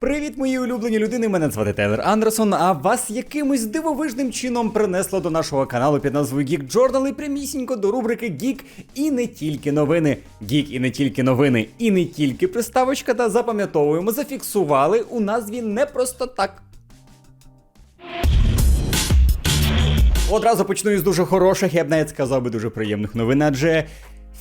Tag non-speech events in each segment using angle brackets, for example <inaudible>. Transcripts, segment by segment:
Привіт, мої улюблені людини! Мене звати Тейлор Андерсон. А вас якимось дивовижним чином принесло до нашого каналу під назвою Geek Journal і прямісінько до рубрики Geek і не тільки новини. Geek і не тільки новини, і не тільки приставочка. Та запам'ятовуємо, зафіксували у назві не просто так. Одразу почну із дуже хороших, я б навіть сказав би дуже приємних новин, адже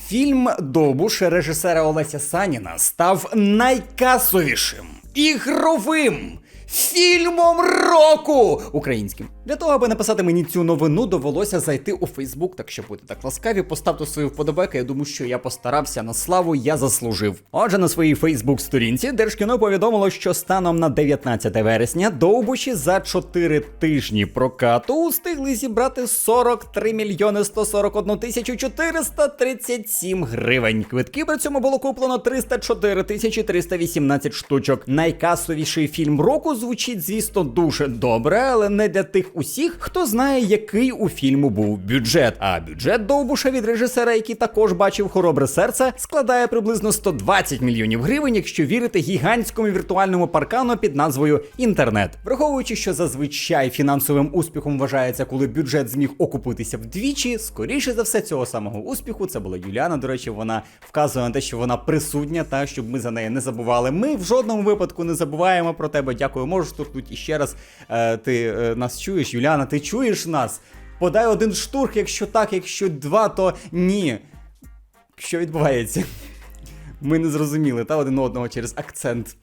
фільм Довбуш режисера Олеся Саніна став найкасовішим ігровим фільмом року українським. Для того, аби написати мені цю новину, довелося зайти у Фейсбук, так що будьте так ласкаві, поставте свою вподобайку. Я думаю, що я постарався на славу, я заслужив. Отже, на своїй Фейсбук-сторінці Держкіно повідомило, що станом на 19 вересня довбуші за 4 тижні прокату встигли зібрати 43 мільйони 141 тисячу 437 гривень. Квитки при цьому було куплено 304 тисячі 318 штучок. Найкасовіший фільм року звучить, звісно, дуже добре, але не для тих усіх, хто знає, який у фільму був бюджет. А бюджет Довбуша від режисера, який також бачив хоробре серце, складає приблизно 120 мільйонів гривень, якщо вірити гігантському віртуальному паркану під назвою інтернет. Враховуючи, що зазвичай фінансовим успіхом вважається, коли бюджет зміг окупитися вдвічі, скоріше за все, цього самого успіху це була Юліана. До речі, вона вказує на те, що вона присутня, та щоб ми за неї не забували. Ми в жодному випадку не забуваємо про тебе. Дякую, можеш штурхнути іще раз. Е, ти е, нас чуєш, Юліана, ти чуєш нас? Подай один штурх, якщо так, якщо два, то ні. Що відбувається? Ми не зрозуміли та один одного через акцент.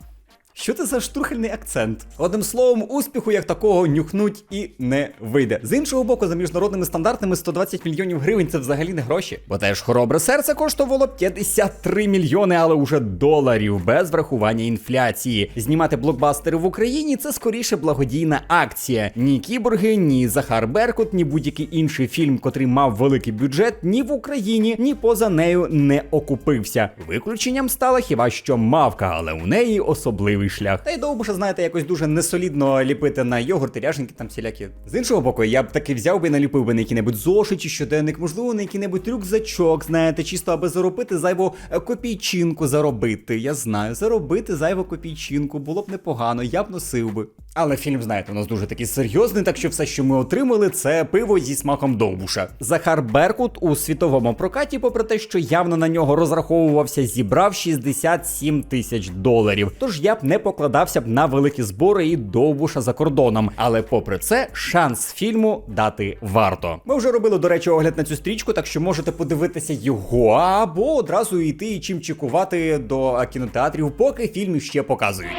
Що це за штурхельний акцент? Одним словом, успіху як такого нюхнуть і не вийде. З іншого боку, за міжнародними стандартами 120 мільйонів гривень це взагалі не гроші. Бо теж хоробре серце коштувало 53 мільйони, але уже доларів без врахування інфляції. Знімати блокбастери в Україні це скоріше благодійна акція. Ні кіборги, ні Захар Беркут, ні будь-який інший фільм, котрий мав великий бюджет, ні в Україні, ні поза нею не окупився. Виключенням стала хіба що мавка, але у неї особливий шлях. Та й довбуша, знаєте, якось дуже несолідно ліпити на йогурти, ряженки там всілякі. З іншого боку, я б таки взяв би і наліпив би на який-небудь зошит чи щоденник, можливо, на який-небудь рюкзачок, знаєте, чисто аби заробити зайву е, копійчинку заробити. Я знаю, заробити зайву копійчинку було б непогано, я б носив би. Але фільм, знаєте, у нас дуже такий серйозний, так що все, що ми отримали, це пиво зі смаком довбуша. Захар Беркут у світовому прокаті, попри те, що явно на нього розраховувався, зібрав 67 тисяч доларів. Тож я б не покладався б на великі збори і довбуша за кордоном. Але попри це, шанс фільму дати варто. Ми вже робили, до речі, огляд на цю стрічку, так що можете подивитися його або одразу йти і чим чекувати до кінотеатрів, поки фільм ще показують.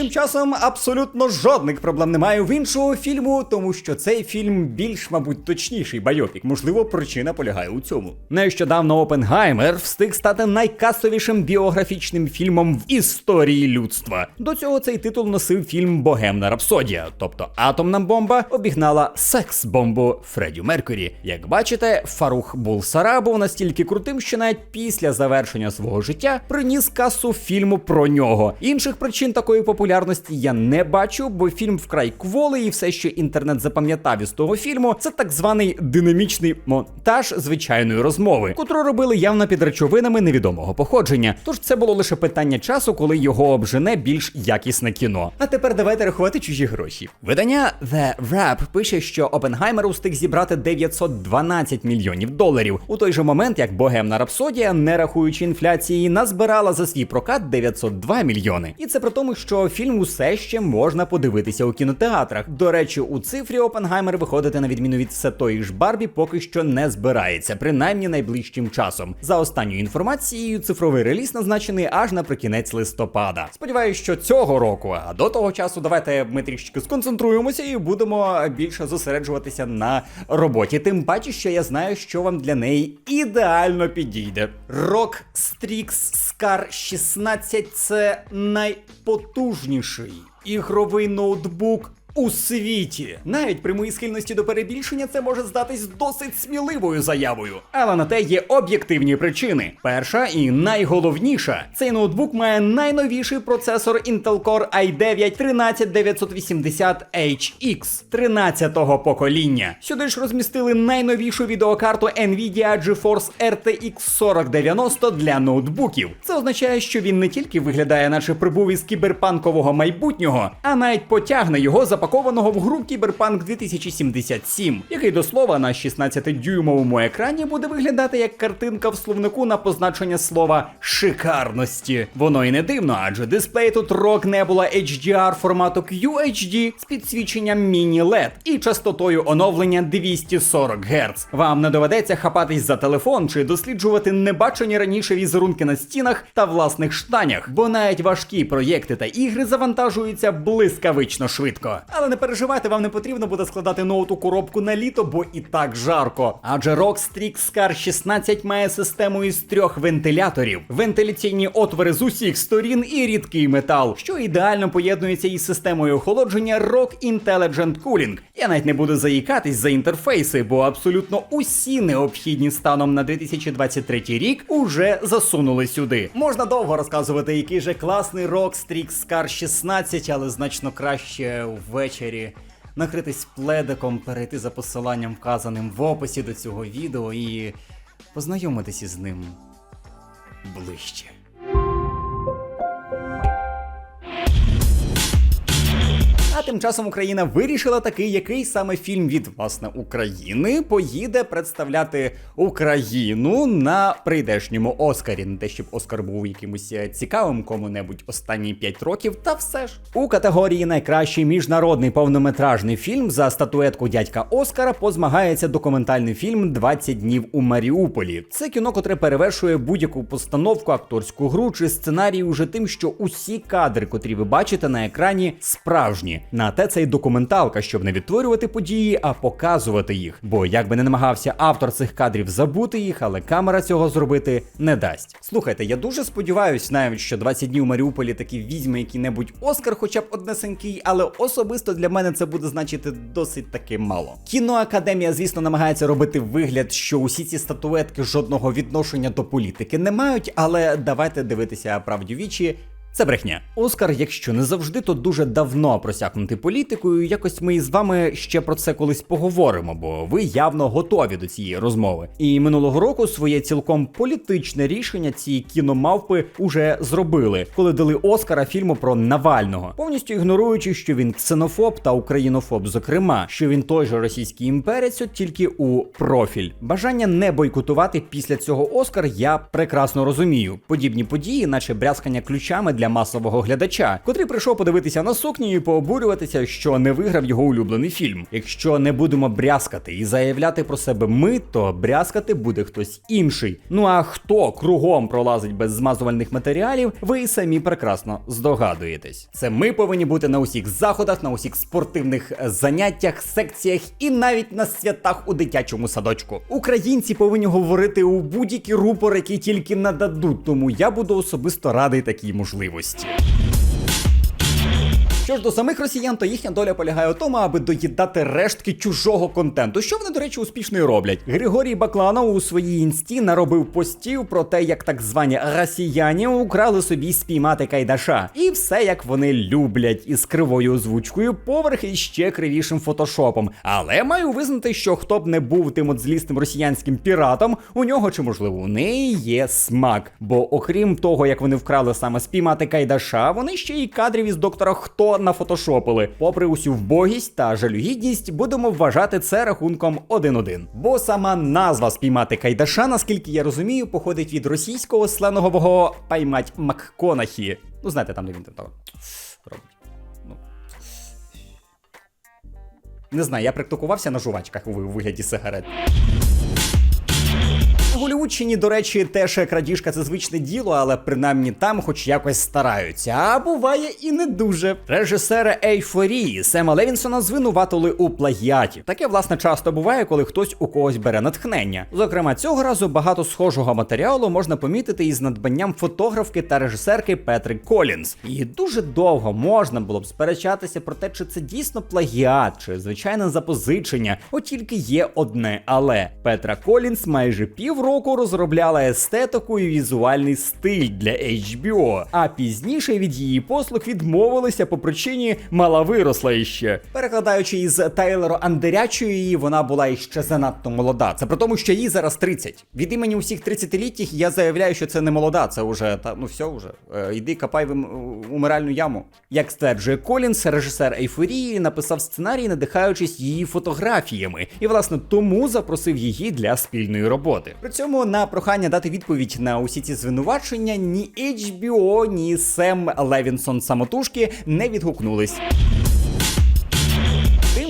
Тим часом абсолютно жодних проблем немає в іншого фільму, тому що цей фільм більш, мабуть, точніший байопік. Можливо, причина полягає у цьому. Нещодавно Опенгаймер встиг стати найкасовішим біографічним фільмом в історії людства. До цього цей титул носив фільм Богемна Рапсодія, тобто атомна бомба обігнала секс-бомбу Фредді Меркурі. Як бачите, Фарух Булсара був настільки крутим, що навіть після завершення свого життя приніс касу фільму про нього. Інших причин такої популярності я не бачу, бо фільм вкрай кволий, і все, що інтернет запам'ятав із того фільму, це так званий динамічний монтаж звичайної розмови, котру робили явно під речовинами невідомого походження. Тож це було лише питання часу, коли його обжене більш якісне кіно. А тепер давайте рахувати чужі гроші. Видання The Wrap пише, що Опенгаймер устиг зібрати 912 мільйонів доларів у той же момент, як Богемна Рапсодія, не рахуючи інфляції, назбирала за свій прокат 902 мільйони. І це при тому, що фільм усе ще можна подивитися у кінотеатрах. До речі, у цифрі Опенгаймер виходити на відміну від все тої ж Барбі поки що не збирається, принаймні найближчим часом. За останньою інформацією, цифровий реліз назначений аж наприкінець листопада. Сподіваюсь, що цього року, а до того часу, давайте ми трішки сконцентруємося і будемо більше зосереджуватися на роботі. Тим паче, що я знаю, що вам для неї ідеально підійде. Rock Strix Scar 16 це найпотужніший ігровий ноутбук у світі. Навіть при моїй схильності до перебільшення це може здатись досить сміливою заявою. Але на те є об'єктивні причини. Перша і найголовніша цей ноутбук має найновіший процесор Intel Core i9 13980HX 13-го покоління. Сюди ж розмістили найновішу відеокарту Nvidia GeForce RTX 4090 для ноутбуків. Це означає, що він не тільки виглядає, наче прибув із кіберпанкового майбутнього, а навіть потягне його запакованого в гру Кіберпанк 2077, який до слова на 16-дюймовому екрані буде виглядати як картинка в словнику на позначення слова шикарності. Воно і не дивно, адже дисплей тут ROG Nebula HDR формату QHD з підсвіченням Mini LED і частотою оновлення 240 Гц. Вам не доведеться хапатись за телефон чи досліджувати небачені раніше візерунки на стінах та власних штанях, бо навіть важкі проєкти та ігри завантажуються блискавично швидко. Але не переживайте, вам не потрібно буде складати ноут у коробку на літо, бо і так жарко. Адже ROG Strix Scar 16 має систему із трьох вентиляторів, вентиляційні отвори з усіх сторін і рідкий метал, що ідеально поєднується із системою охолодження ROG Intelligent Cooling. Я навіть не буду заїкатись за інтерфейси, бо абсолютно усі необхідні станом на 2023 рік уже засунули сюди. Можна довго розказувати, який же класний ROG Strix Scar 16, але значно краще ввечері накритись пледиком, перейти за посиланням, вказаним в описі до цього відео, і познайомитись із ним ближче. Тим часом Україна вирішила таки, який саме фільм від власне України поїде представляти Україну на прийдешньому Оскарі. Не те, щоб Оскар був якимось е, цікавим кому-небудь останні 5 років, та все ж у категорії найкращий міжнародний повнометражний фільм за статуетку дядька Оскара позмагається документальний фільм «20 днів у Маріуполі. Це кіно, котре перевершує будь-яку постановку, акторську гру чи сценарій уже тим, що усі кадри, котрі ви бачите на екрані, справжні. На те це й документалка, щоб не відтворювати події, а показувати їх. Бо як би не намагався автор цих кадрів забути їх, але камера цього зробити не дасть. Слухайте, я дуже сподіваюсь, навіть що 20 днів у Маріуполі таки візьме який-небудь Оскар, хоча б однесенький, але особисто для мене це буде значити досить таки мало. Кіноакадемія, звісно, намагається робити вигляд, що усі ці статуетки жодного відношення до політики не мають, але давайте дивитися правді вічі. Це брехня. Оскар, якщо не завжди, то дуже давно просякнутий політикою. Якось ми із вами ще про це колись поговоримо, бо ви явно готові до цієї розмови. І минулого року своє цілком політичне рішення ці кіномавпи уже зробили, коли дали Оскара фільму про Навального, повністю ігноруючи, що він ксенофоб та українофоб, зокрема, що він той же російський імперець, от тільки у профіль. Бажання не бойкотувати після цього Оскар я прекрасно розумію. Подібні події, наче брязкання ключами для масового глядача, котрий прийшов подивитися на сукні і пообурюватися, що не виграв його улюблений фільм. Якщо не будемо брязкати і заявляти про себе ми, то брязкати буде хтось інший. Ну а хто кругом пролазить без змазувальних матеріалів, ви самі прекрасно здогадуєтесь. Це ми повинні бути на усіх заходах, на усіх спортивних заняттях, секціях і навіть на святах у дитячому садочку. Українці повинні говорити у будь-які рупори, які тільки нададуть. Тому я буду особисто радий такій можливості можливості. Що ж до самих росіян, то їхня доля полягає у тому, аби доїдати рештки чужого контенту, що вони, до речі, успішно і роблять. Григорій Бакланов у своїй інсті наробив постів про те, як так звані росіяни украли собі спіймати кайдаша. І все як вони люблять, із кривою озвучкою, поверх і ще кривішим фотошопом. Але маю визнати, що хто б не був тим от злісним росіянським піратом, у нього чи можливо у неї є смак. Бо окрім того, як вони вкрали саме спіймати кайдаша, вони ще й кадрів із доктора Хто нафотошопили. Попри усю вбогість та жалюгідність, будемо вважати це рахунком 1-1. Бо сама назва спіймати кайдаша, наскільки я розумію, походить від російського сленгового паймать Макконахі. Ну, знаєте, там де він там того робить. Ну. Не знаю, я практикувався на жувачках у вигляді сигарет. Голівудщині, до речі, теж крадіжка це звичне діло, але принаймні там хоч якось стараються. А буває і не дуже. Режисера ейфорії Сема Левінсона звинуватили у плагіаті. Таке власне часто буває, коли хтось у когось бере натхнення. Зокрема, цього разу багато схожого матеріалу можна помітити із надбанням фотографки та режисерки Петри Колінс. І дуже довго можна було б сперечатися про те, чи це дійсно плагіат, чи звичайне запозичення. От тільки є одне, але Петра Колінс майже півроку розробляла естетику і візуальний стиль для HBO, а пізніше від її послуг відмовилися по причині мала виросла іще. Перекладаючи із Тайлеру Андерячої, вона була іще занадто молода. Це при тому, що їй зараз 30. Від імені усіх 30-літніх я заявляю, що це не молода, це вже та ну все вже. Е, йди копай в умиральну яму. Як стверджує Колінс, режисер ейфорії написав сценарій, надихаючись її фотографіями, і власне тому запросив її для спільної роботи. При цьому на прохання дати відповідь на усі ці звинувачення ні HBO, ні Сем Левінсон самотужки не відгукнулись.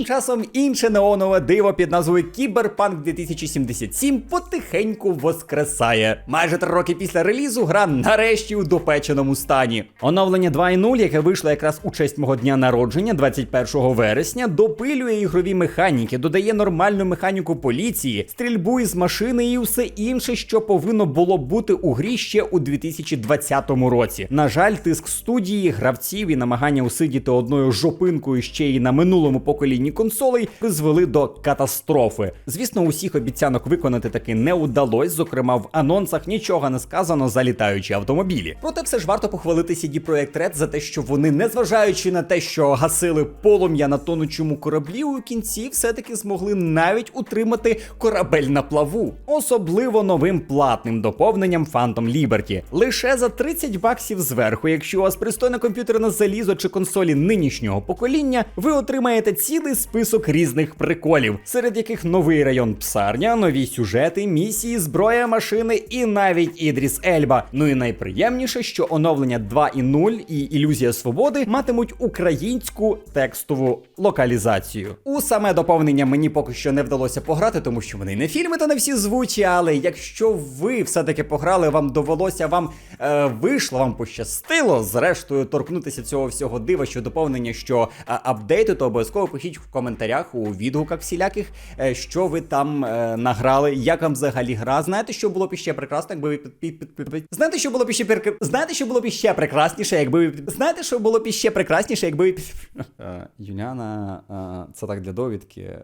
Тим часом інше неонове диво під назвою Кіберпанк 2077 потихеньку воскресає. Майже три роки після релізу гра нарешті у допеченому стані. Оновлення 2.0, яке вийшло якраз у честь мого дня народження, 21 вересня, допилює ігрові механіки, додає нормальну механіку поліції, стрільбу із машини і все інше, що повинно було бути у грі ще у 2020 році. На жаль, тиск студії, гравців і намагання усидіти одною жопинкою ще й на минулому поколінні консолей призвели до катастрофи. Звісно, усіх обіцянок виконати таки не удалось. Зокрема, в анонсах нічого не сказано за літаючі автомобілі. Проте все ж варто похвалити CD Projekt Red за те, що вони, незважаючи на те, що гасили полум'я на тонучому кораблі, у кінці все-таки змогли навіть утримати корабель на плаву, особливо новим платним доповненням Phantom Liberty. Лише за 30 баксів зверху, якщо у вас пристойне комп'ютерне залізо чи консолі нинішнього покоління, ви отримаєте цілий список різних приколів, серед яких новий район псарня, нові сюжети, місії, зброя, машини і навіть Ідріс Ельба. Ну і найприємніше, що оновлення 2.0 і ілюзія свободи матимуть українську текстову локалізацію. У саме доповнення мені поки що не вдалося пограти, тому що вони не фільми та не всі звучі. Але якщо ви все-таки пограли, вам довелося, вам е, вийшло, вам пощастило, зрештою торкнутися цього всього дива, що доповнення, що е, апдейти, то обов'язково пишіть в коментарях у відгуках всіляких, е, що ви там е, награли, як вам взагалі гра. Знаєте, що було б іще прекрасно, якби ви під, під, під, під. Знаєте, що було б іще прекра... Знаєте, що було б іще прекрасніше, якби ви Знаєте, що було б іще прекрасніше, якби ви <laughs> Е, Юліана, це так для довідки.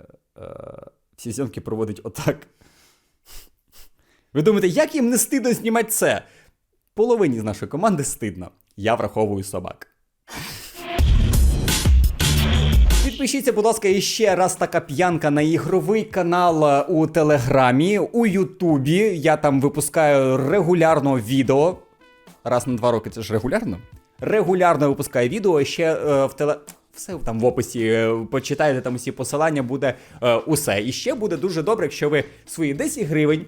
Всі зйомки проводить отак. Ви думаєте, як їм не стидно знімати це? Половині з нашої команди стидно. Я враховую собак. Підпишіться, будь ласка, іще раз така п'янка на ігровий канал е, у Телеграмі, у Ютубі. Я там випускаю регулярно відео. Раз на два роки це ж регулярно. Регулярно випускаю відео ще е, в теле. Все там в описі е, почитайте там усі посилання, буде е, усе. І ще буде дуже добре, якщо ви свої 10 гривень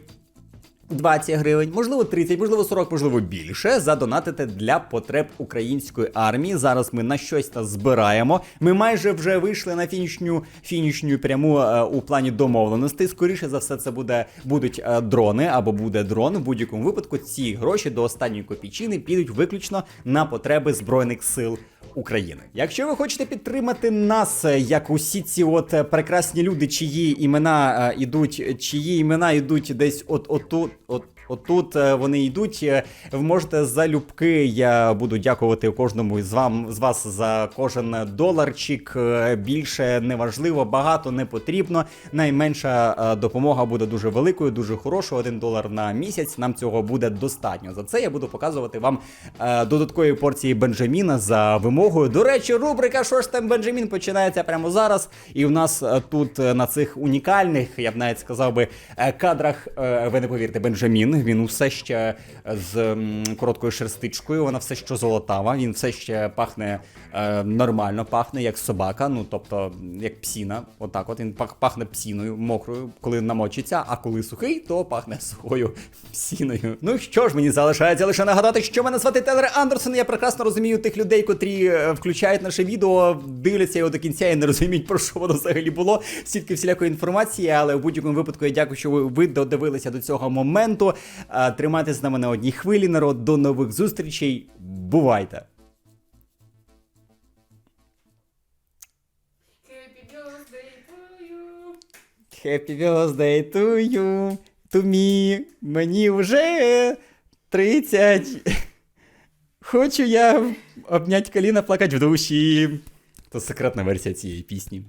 20 гривень, можливо 30, можливо 40, можливо більше задонатити для потреб української армії. Зараз ми на щось та збираємо. Ми майже вже вийшли на фінішню фінішню пряму е, у плані домовленостей. Скоріше за все, це буде будуть е, дрони або буде дрон. В будь-якому випадку ці гроші до останньої копійчини підуть виключно на потреби збройних сил. України. Якщо ви хочете підтримати нас, е, як усі ці от е, прекрасні люди, чиї імена е, ідуть, чиї імена йдуть десь от отут, от. Отут е, вони йдуть. е, Ви можете залюбки. Я буду дякувати кожному з вам з вас за кожен доларчик. Е, Більше не важливо, багато не потрібно. Найменша допомога буде дуже великою, дуже хорошою. Один долар на місяць. Нам цього буде достатньо. За це я буду показувати вам додаткові порції Бенджаміна за вимогою. До речі, рубрика Що ж там Бенджамін починається прямо зараз. І в нас тут на цих унікальних, я б навіть сказав би, кадрах, ви не повірте, Бенджамін. Він все ще з короткою шерстичкою, вона все ще золотава, він все ще пахне е, нормально, пахне як собака, ну тобто як псіна. Отак, от він пах, пахне псіною мокрою, коли намочиться, а коли сухий, то пахне сухою псіною. Ну що ж, мені залишається лише нагадати, що мене звати Телер Андерсон. Я прекрасно розумію тих людей, котрі е, включають наше відео, дивляться його до кінця і не розуміють, про що воно взагалі було. Стільки всілякої інформації, але в будь-якому випадку я дякую, що ви додивилися до цього моменту. Е, Тримайтесь з нами на одній хвилі, народ. До нових зустрічей. Бувайте! Happy birthday to you. To me. Мені вже 30. Хочу я обнять коліна, плакать в душі. То секретна версія цієї пісні.